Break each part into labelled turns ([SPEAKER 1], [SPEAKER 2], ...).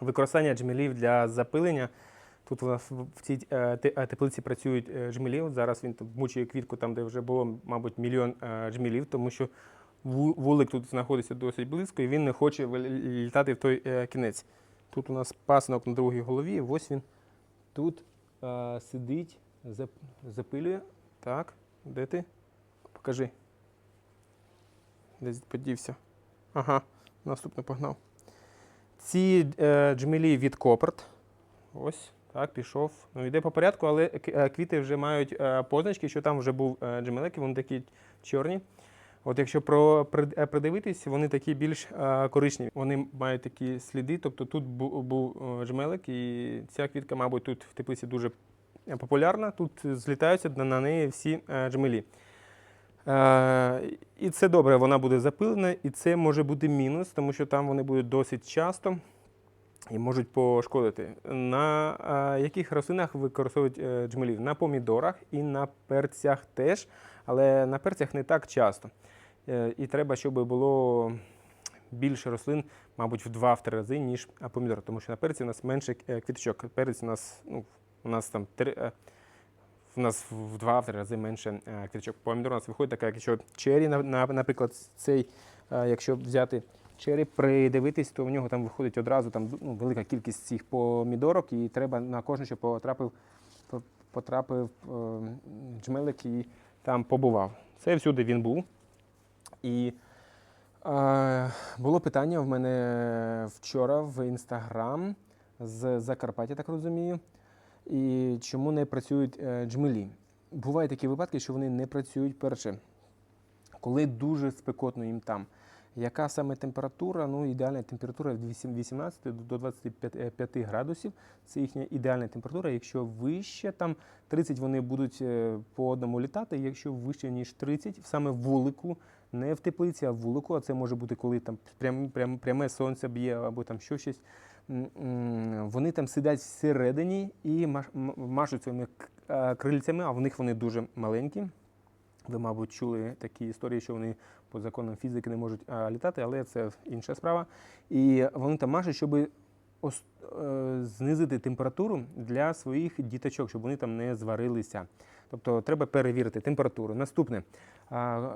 [SPEAKER 1] Використання джмелів для запилення. Тут у нас в цій е, е, теплиці працюють е, джмелі. От зараз він мучує квітку там, де вже було, мабуть, мільйон джмелів, тому що вулик тут знаходиться досить близько, і він не хоче літати в той кінець. Тут у нас пасинок на другій голові, ось він тут е, сидить, зап- запилює. Так, де ти? Покажи. Десь подівся. Ага, наступно погнав. Ці е, джмелі від Коперт. Ось, так, пішов. Ну, йде по порядку, але е, квіти вже мають е, позначки, що там вже був джмелек, вони такі чорні. От якщо про, прид- придивитись, вони такі більш коричневі. Вони мають такі сліди, тобто тут бу- був е, джмелик, і ця квітка, мабуть, тут в теплиці дуже популярна. Тут злітаються на- неї всі джмелі. Е, і це добре, вона буде запилена, і це може бути мінус, тому що там вони будуть досить часто і можуть пошкодити. На е, яких рослинах використовують е, джмелів? На помідорах і на перцях теж, але на перцях не так часто. І треба, щоб було більше рослин, мабуть, в 2-3 рази, ніж помідор, тому що на перці у нас менше квіточок. Перець у нас ну, у нас там 3, в нас в 2-3 рази менше е, квіточок. Помідор у нас виходить така, якщо чері, на- на- наприклад, цей, е, якщо взяти чері, придивитись, то в нього там виходить одразу там, ну, велика кількість цих помідорок, і треба на кожен, щоб потрапив, потрапив е, джмелик і там побував. Це всюди він був. І е, було питання в мене вчора в інстаграм з Закарпаття, так розумію. І чому не працюють е, джмелі? Бувають такі випадки, що вони не працюють перше, коли дуже спекотно їм там. Яка саме температура? Ну, ідеальна температура від 18 до 25 градусів. Це їхня ідеальна температура. Якщо вище, там 30 вони будуть е, по одному літати. Якщо вище, ніж 30, саме вулику, не в теплиці, а вулику, а це може бути, коли там прям, прям, пряме сонце б'є або там що щось. Вони там сидять всередині і маш- машуть своїми е, крильцями, а в них вони дуже маленькі. Ви, мабуть, чули такі історії, що вони по законам фізики не можуть а, літати, але це інша справа. І вони там машуть, щоб е, знизити температуру для своїх діточок, щоб вони там не зварилися. Тобто треба перевірити температуру. Наступне.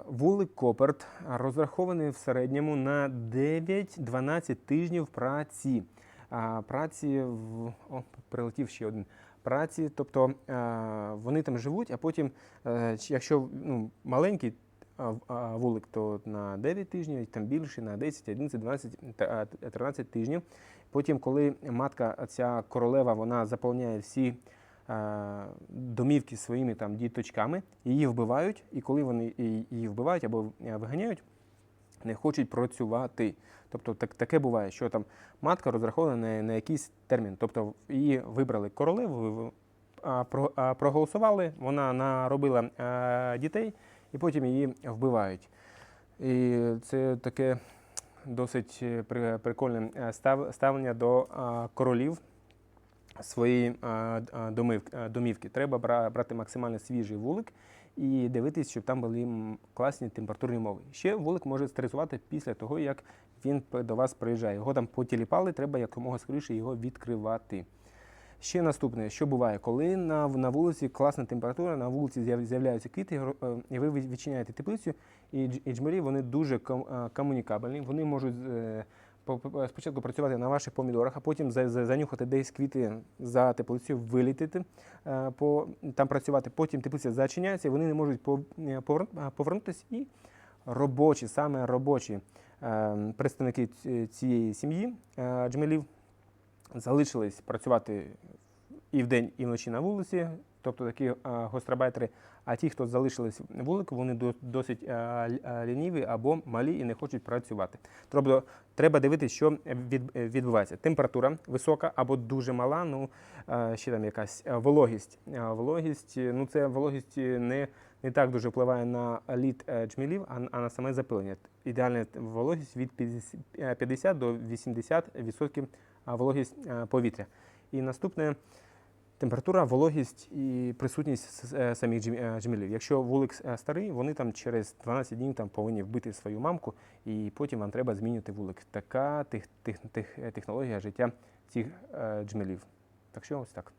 [SPEAKER 1] Вулик Коперт розрахований в середньому на 9-12 тижнів праці. Праці в о, прилетів ще один. Праці, тобто е, вони там живуть, а потім, е, якщо ну, маленький вулик, то на 9 тижнів, там більше, на 10, 11, 12, та- 13 тижнів. Потім, коли матка, ця королева, вона заповняє всі е, домівки своїми там діточками, її вбивають, і коли вони її вбивають або виганяють, не хочуть працювати. Тобто так, таке буває, що там матка розрахована на, на якийсь термін. Тобто її вибрали королеву, а, про, а, проголосували, вона наробила а, дітей, і потім її вбивають. І це таке досить е, прикольне е, став, ставлення до а, королів а, домив- домівки. Треба брати максимально свіжий вулик і дивитись, щоб там були класні температурні умови. Ще вулик може стресувати після того, як він до вас приїжджає. Його там потіліпали, треба якомога скоріше його відкривати. Ще наступне, що буває, коли на, на вулиці класна температура, на вулиці з'яв- з'являються квіти, е, і ви від- відчиняєте теплицю, і і джмелі вони дуже е, комунікабельні. Вони можуть е, спочатку працювати на ваших помідорах, а потім за- за- занюхати десь квіти за теплицю, вилітити, е, по, там працювати. Потім теплиця зачиняється, вони не можуть е, е, повернутися. І робочі, саме робочі представники цієї сім'ї джмелів залишились працювати і вдень, і вночі на вулиці, тобто такі е, гостробайтери. А ті, хто залишились вулику, вони досить е, е, лініві або малі і не хочуть працювати. Тобто треба дивитися, що відбувається. Температура висока або дуже мала, ну ще там якась вологість. Вологість, ну це вологість не, не так дуже впливає на лід е, джмелів, а, на саме запилення. Ідеальна вологість від 50 е, 50 до 80% вологість повітря. І наступне Температура, вологість і присутність е, самих джм- е. Якщо вулик е, старий, вони там через 12 днів там повинні вбити свою мамку, і потім вам треба змінювати вулик. Така тих, тих, тих, технологія життя цих джмелів. Так що ось так.